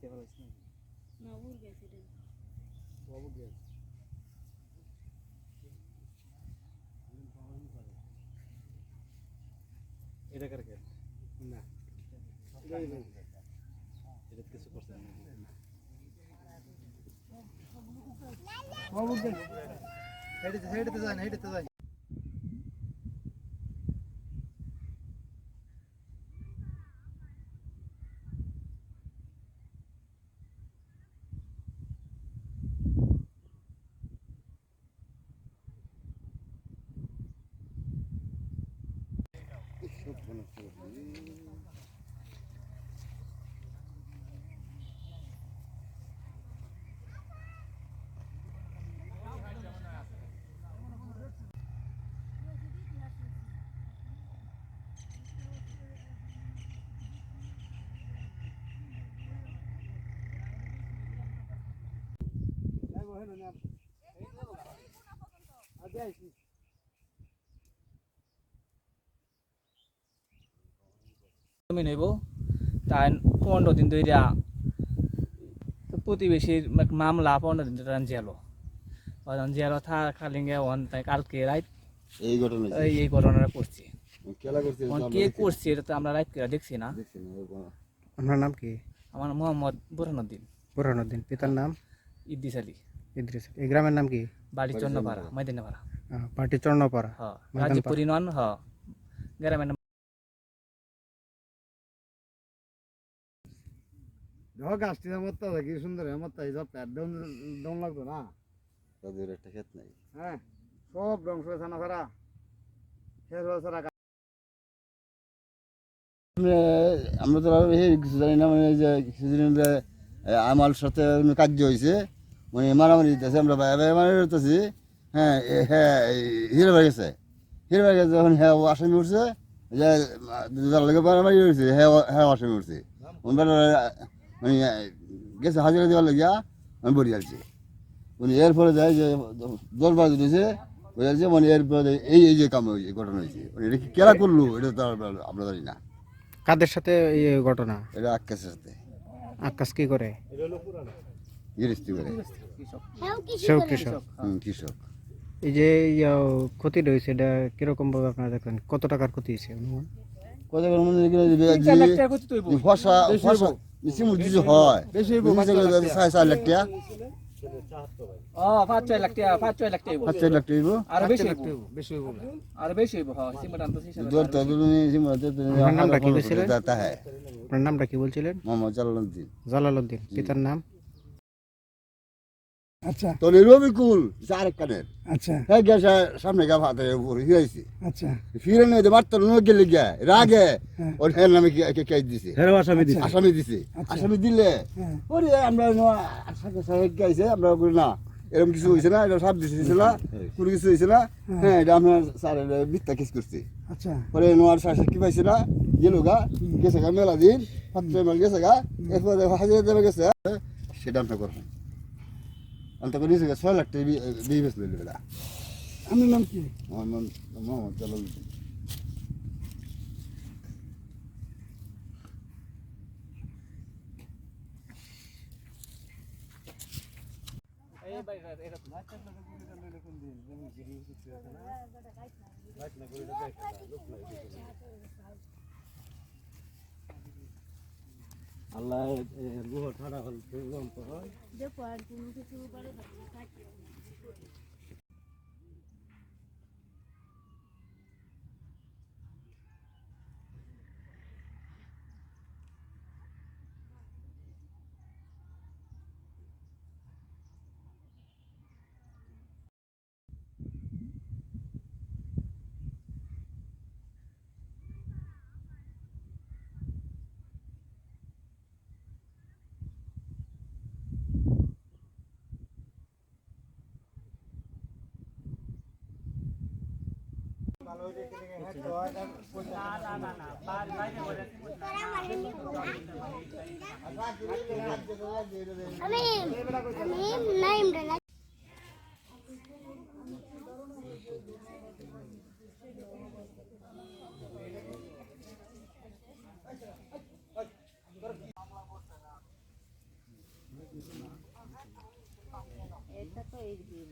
খাইতে পারছ না না উড় গেছে রে। বাবু গ্যাস এটা কার গ্যাস না। এটা কিছু করছে না। বাবু হেঁটে হেঁটে যায় না হেঁটে যায় на кожній. А дай জমি নেব। তাই পনেরো দিন ধরিয়া প্রতিবেশীর মামলা পনেরো দিন ধরে জেলো জেলো থাকালিঙ্গে ওন তাই কালকে রাত এই ঘটনা এই ঘটনাটা করছি। কে করছে এটা তো আমরা করে দেখছি না। আপনার নাম কি? আমার মোহাম্মদ বুরহানুদ্দিন। বুরহানুদ্দিন। পিতার নাম? ইদ্দিস আলী। ইদ্রিস এই গ্রামের নাম কি? বাড়ি চন্নপাড়া ময়দানপাড়া। আহ, পার্টি চর্ণপাড়া হ ময়দানপাড়া। গাজীপুরি নন হ। গ্রামের দেখো গাছটি আমার তো কি সুন্দর আমার তাই যা প্যাট ডাউন ডাউন লাগতো না? তাদের একটা ক্ষেত নাই। হ্যাঁ সব ধ্বংস হয়েছে না সারা? শেষ সারা আমরা তো কিছু জানি না মানে যে কিছুদিন আমার সাথে কার্য হয়েছে মানে মারামারি দিতেছে আমরা ভাই ভাই মারি করতেছি হ্যাঁ হ্যাঁ হিরে বাড়ি গেছে। হিরো ভাই গেছে যখন হ্যাঁ ও আসামি উঠছে যে যার লোকে মারামারি হয়েছে হ্যাঁ হ্যাঁ আসামি উঠছে মানে গেছে হাজিরা দেওয়ার লাগিয়া আমি বড়ি আসছি উনি এরপরে যায় যে দশ বাজে দিয়েছে বুঝাচ্ছে মানে এরপরে এই এই যে কাম হয়েছে ঘটনা হয়েছে। মানে এটা কি কেরা করল এটা তো আমরা- জানি না। কাদের সাথে এই ঘটনা? এটা আকাশের সাথে। আকাশ কি করে? গৃহস্থী করে। সেও কৃষক। হুম, কৃষক। এই যে ক্ষতি রয়েছে এটা কীরকম ভাবে আপনারা দেখেন কত টাকার ক্ষতি হয়েছে? অনুমান? কত করে মনে হইব। ফসা ফসা সিমুর কিছু হয়। সাড়ে চার লাখ টাকা। ও পাঁচ ছয় লাখ টাকা পাঁচ ছয় লাখ পাঁচ চার লাখ টাকা হইব। বেশি বেশি হইব আরও বেশি হইব হ্যাঁ সিমেন্ট আনতেছি দূর তো দূর নেই, তো দূর নামটা কি বলছিলেন? পনেরো তা হ্যাঁ নামটা কি বলছিলেন? মোহাম্মদ জালালউদ্দিন জালালউদ্দিন পিতার নাম? আচ্ছা। তোর রবিকুল আরেক কানের। আচ্ছা। হ্যাঁ গেছে সামনে গা ভাতে আচ্ছা। ফিরে নিয়ে যে মারতো লোক গেলে গিয়া রাগে। হ্যাঁ। ওর হ্যাঁ নামে কে দিছে। হেরো আসামি দিছে। আসামি দিছে। আচ্ছা। আসামি দিলে হ্যাঁ। ওরে আমরা সাথে সাথে গাইছে আমরা বলি না এরকম কিছু হয়েছে না এটা সব দিছে না কোনো কিছু হয়েছে না। হ্যাঁ। এটা আমরা স্যার মিথ্যা কেস করছি। আচ্ছা। পরে নোয়ার শাসক কি পাইছে না গেল গা গেছে গা মেলা দিন গেছে গা এরপরে হাজিরা দেবে গেছে সেটা আমরা করলাম আমি তখন নিয়েছে গা ছয় লাখ টাকা বেশ লইল বেলা আপনার নাম কি আমার নাম মোহাম্মদ জালাল আল্লাহ গুহ ঠাড়া হল দেখো আর কোনো কিছু আমি আমি নাইম ডালা এটা তো এই দিন